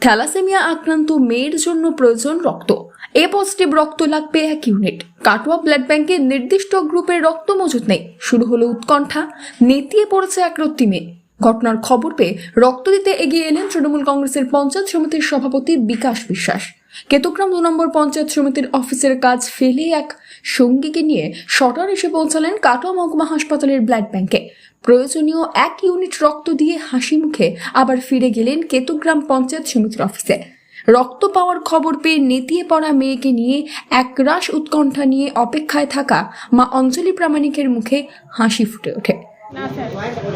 Thalassaemia আক্রান্ত মেয়ের জন্য প্রয়োজন রক্ত। এ পজিটিভ রক্ত লাগবে এক ইউনিট কাটোয়া ব্লাড ব্যাংকে নির্দিষ্ট গ্রুপের রক্ত মজুত নেই। শুরু হলো উৎকণ্ঠা। নেতিয়ে পড়েছে একরত্তি মেয়ে ঘটনার খবর পেয়ে রক্ত দিতে এগিয়ে এলেন তৃণমূল কংগ্রেসের পঞ্চায়েত সমিতির সভাপতি বিকাশ বিশ্বাস। কেতুগ্রাম দু নম্বর পঞ্চায়েত সমিতির অফিসের কাজ ফেলে এক সঙ্গীকে নিয়ে শটার এসে পৌঁছালেন কাটোয়া মহকুমা হাসপাতালের ব্লাড ব্যাংকে। প্রয়োজনীয় এক ইউনিট রক্ত দিয়ে হাসি মুখে আবার ফিরে গেলেন কেতুগ্রাম পঞ্চায়েত সমিতির অফিসে। রক্ত পাওয়ার খবর পেয়ে নেতিয়ে পড়া মেয়েকে নিয়ে একরাশ উৎকণ্ঠা নিয়ে অপেক্ষায় থাকা মা অঞ্জলি প্রামাণিকের মুখে হাসি ফুটে ওঠে।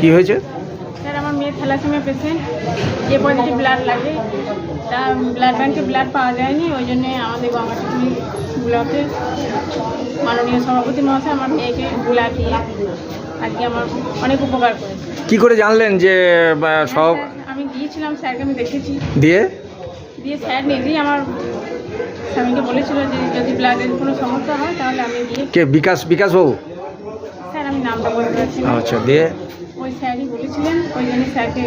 কি হয়েছে? থ্যালাসেমিয়া পেশেন্ট যে পজিটিভ ব্লাড লাগে তা ব্লাড ব্যাংকে ব্লাড পাওয়া যায়নি ওই জন্যে আমাদের গঙ্গাটুকুলি ব্লকে মাননীয় সভাপতি মহাশয় আমার মেয়েকে ব্লাড দিয়ে আজকে আমার অনেক উপকার করেছে। কি করে জানলেন যে সব আমি গিয়েছিলাম স্যারকে আমি দেখেছি। দিয়ে? দিয়ে স্যার নিজেই আমার স্বামীকে বলেছিল যে যদি ব্লাডের কোনো সমস্যা হয় তাহলে আমি গিয়ে কে? বিকাশ বিকাশ বাবু? স্যার আমি নামটা বলতে পারছি আচ্ছা দিয়ে? ওই স্যারই বলেছিলেন ওই জন্য স্যারকে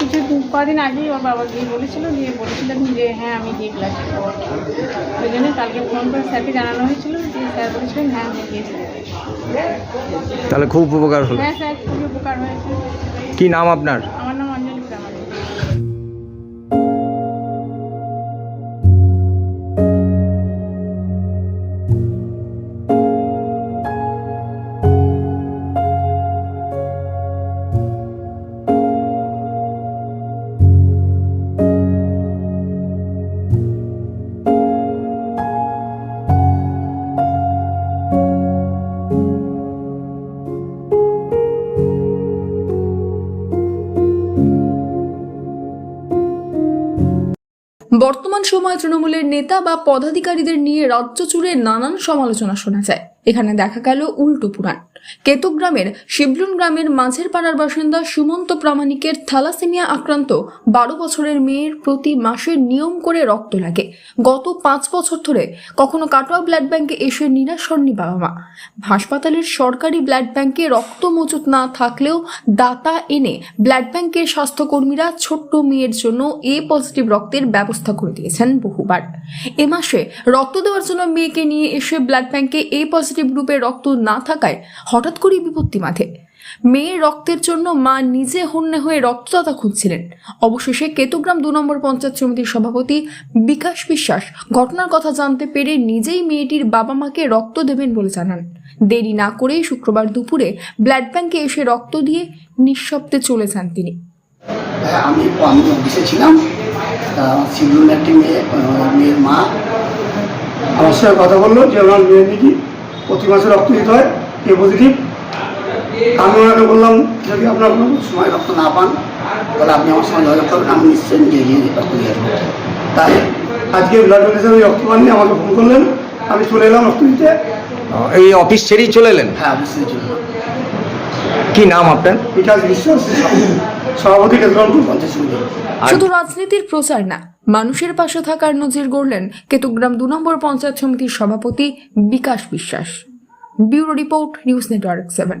কিছু কদিন আগেই ওর বাবা গিয়ে বলেছিল গিয়ে বলেছিলেন যে হ্যাঁ আমি গিয়ে ব্লাড ওই জন্য কালকে ফোন করে স্যারকে জানানো হয়েছিল যে স্যার বলেছিলেন হ্যাঁ আমি গিয়েছি তাহলে খুব উপকার হলো। হ্যাঁ স্যার খুবই উপকার হয়েছে। কি নাম আপনার? বর্তমান সময়ে তৃণমূলের নেতা বা পদাধিকারীদের নিয়ে রাজ্য জুড়ে নানান সমালোচনা শোনা যায়। এখানে দেখা গেল উল্টো পুরাণ। কেতুগ্রামের শিবলুন গ্রামের মাঝের পাড়ার বাসিন্দা সুমন্ত প্রামাণিকের থ্যালাসেমিয়া আক্রান্ত বারো বছরের মেয়ের প্রতি মাসে নিয়ম করে রক্ত লাগে। গত পাঁচ বছর ধরে কখনো কাটোয়া ব্লাড ব্যাংকে এসে নিরাশ হননি বাবা মা। হাসপাতালের সরকারি ব্লাড ব্যাংকে রক্ত মজুত না থাকলেও দাতা এনে ব্লাড ব্যাংকের স্বাস্থ্যকর্মীরা ছোট্ট মেয়ের জন্য এ পজিটিভ রক্তের ব্যবস্থা করে দিয়েছেন বহুবার। এ মাসে রক্ত দেওয়ার জন্য মেয়েকে নিয়ে এসে ব্লাড ব্যাংকে এ পজিটিভ গ্রুপের রক্ত না থাকায় হঠাৎ করেই বিপত্তি মাঠে। মেয়ের রক্তের জন্য মা নিজে হন্যে হয়ে রক্তদাতা খুঁজছিলেন। অবশেষে কেতুগ্রাম দু নম্বর পঞ্চায়েত সমিতির সভাপতি বিকাশ বিশ্বাস ঘটনার কথা জানতে পেরে নিজেই মেয়েটির বাবা মাকে রক্ত দেবেন বলে জানান। দেরি না করেই শুক্রবার দুপুরে ব্লাড ব্যাংকে এসে রক্ত দিয়ে নিঃশব্দে চলে যান তিনি। হ্যাঁ, আমি আমি অফিসে ছিলাম। সিভিল একটি মেয়ে মেয়ের মা আমার সঙ্গে কথা বলল যে আমার মেয়ে নাকি প্রতি মাসে রক্ত দিতে হয় এ পজিটিভ আমি ওনাকে বললাম যদি আপনার কোনো সময় রক্ত না পান তাহলে আপনি আমার সঙ্গে যোগাযোগ করবেন আমি নিশ্চয়ই নিজে গিয়ে রক্ত দিয়ে আসব। তাই আজকে ব্লাড ডোনেশন আমি রক্ত পাননি আমাকে ফোন করলেন আমি চলে এলাম রক্ত দিতে। এই অফিস ছেড়েই চলে এলেন? হ্যাঁ অফিসে চলে এলাম। কি নাম আপনার? বিকাশ বিশ্বাস সভাপতি পঞ্চায়েত আর শুধু রাজনীতির প্রচার না মানুষের পাশে থাকার নজির গড়লেন কেতুগ্রাম দু নম্বর পঞ্চায়েত সমিতির সভাপতি Bikash Biswas. Bureau report news network seven.